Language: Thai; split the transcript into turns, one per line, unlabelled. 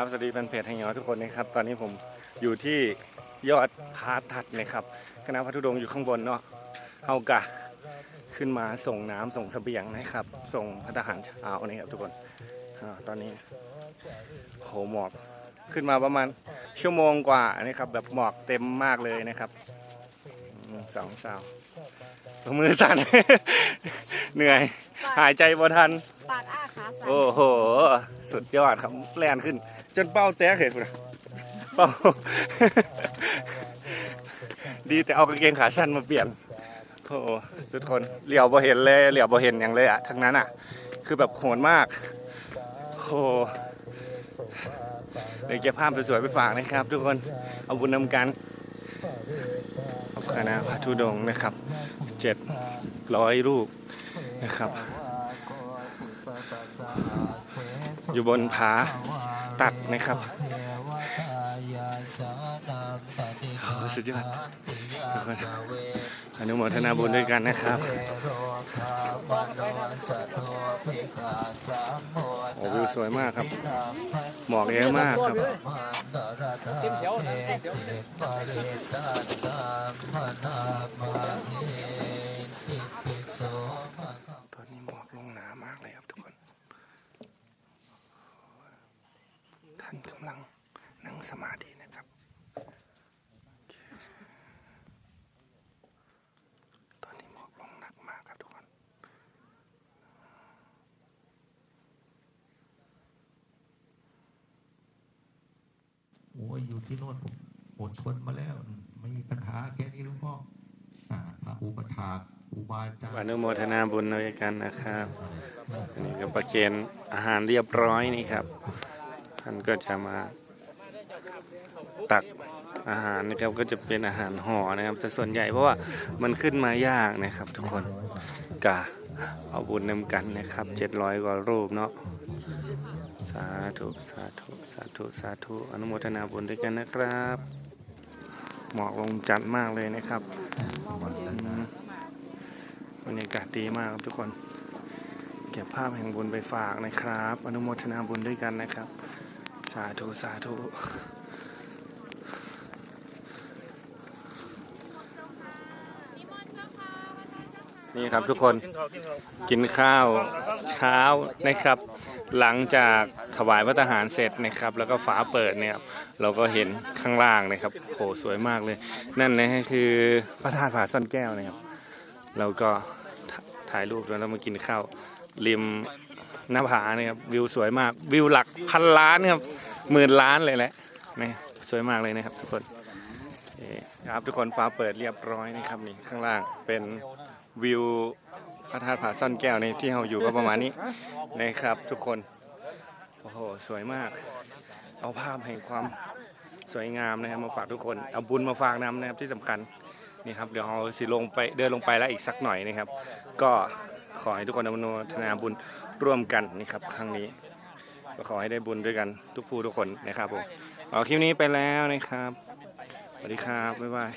ครับสวัสดีแฟนเพจแห่งยอทุกคนนะครับ ตอนนี้ผมอยู่ที่ยอดพาทัดนะครับคณะพัทุดงค์อยู่ข้างบนเนาะเอากะขึ้นมาส่งน้ำส่งเสบียงนะครับ ส่งพัฒหารเช้านะครับทุกคนอาตอนนี้โหหมอกขึ้นมาประมาณชั่วโมงกว่านะครับ แบบหมอกเต็มมากเลยนะครับอืมสองสาวมือสั่นเหนื่อย หายใจบ่ทัน
ปากอ้าขาสั่น
โอ้โห สุดยอดครับแลนขึ้น จนเป้าแตกเห็นนะเป้า ดีแต่เอากางเกงขาสั้นมาเปลี่ยน โอ้โหสุดคนเหลียวบ่เห็นเลยเหลียวบ่เห็นอย่างเลยอะทั้งนั้นอะคือแบบโหดมากโอ้โหเดี๋ยวเก็บภาพสวยๆไปฝากนะครับ ทุกคนเอาบุญนำกันขอบคณะพระธุดงค์นะครับเจ็ดร้อยรูปนะครับ อยู่บนผาตัดนะครับโอ้สุดยอดทุกคนอนุโมทนาบุญด้วยกันนะครับโอ้วิวสวยมากครับ หมอกเยอะมากครับตอนนี้หมอกลงหนามากเลยครับทุกคน ท่านกำลังนั่งสมาธินะครับ ตอนนี้หมอกลงหนักมากครับทุกคน
โอ้ยอยู่ที่โน่นผมอดทนมาแล้ว ไม่มีปัญหาแค่นี้หลวงพ่ออ่าพระอุปถากอุบาจาร
อ
ย์
นุโมทนาบุญด้วยกันนะครับ อันนี้ก็ประเคนอาหารเรียบร้อยนี่ครับ ท่านก็จะมาตักอาหารนะครับก็จะเป็นอาหารห่อนะครับแต่ส่วนใหญ่เพราะว่ามันขึ้นมายากนะครับ ทุกคนกะเอาบุญนำกันนะครับ700กว่ารูปเนาะสาธุสาธุสาธุสาธุอนุโมทนาบุญด้วยกันนะครับหมอกลงจัดมากเลยนะครับบรรยากาศดีมากครับทุกคน เก็บภาพแห่งบุญไปฝากนะครับ อนุโมทนาบุญด้วยกันนะครับ สาธุ สาธุ นี่ครับทุกคนกินข้าวเช้านะครับ หลังจากถวายพระทหารเสร็จนะครับ แล้วก็ฝาเปิดเนี่ยครับเราก็เห็นข้างล่างนะครับโหสวยมากเลย นั่นนะฮะคือพระธาตุผาซ่อนแก้วนะครับเราก็ถถ่ายรูปแล้วเรามากินข้าวริม หน้าผานะครับวิวสวยมากวิวหลักพันล้านครับหมื่นล้านเลยแหละนะสวยมากเลยนะครับทุกคนครับทุกคนฟ้าเปิดเรียบร้อยนะครับนี่ข้างล่างเป็นวิวพระธาตุผาซ่อนแก้วในที่เราอยู่ก็ประมาณนี้นะครับ ทุกคนโอ้โหสวยมาก เอาภาพแห่งความสวยงามนะครับมาฝากทุกคนเอาบุญมาฝากน้ำนะครับที่สำคัญนี่ครับเดี๋ยวเราสิลงไปเดินลงไปแล้วอีกสักหน่อยนะครับ ก็ขอให้ทุกคนอนุโมทนาบุญ ร่วมกันนี่ครับครั้งนี้ ก็ขอให้ได้บุญด้วยกันทุกผู้ทุกคนนะครับผมเอาคลิปนี้ไปแล้วนะครับสวัสดีครับบ๊ายบาย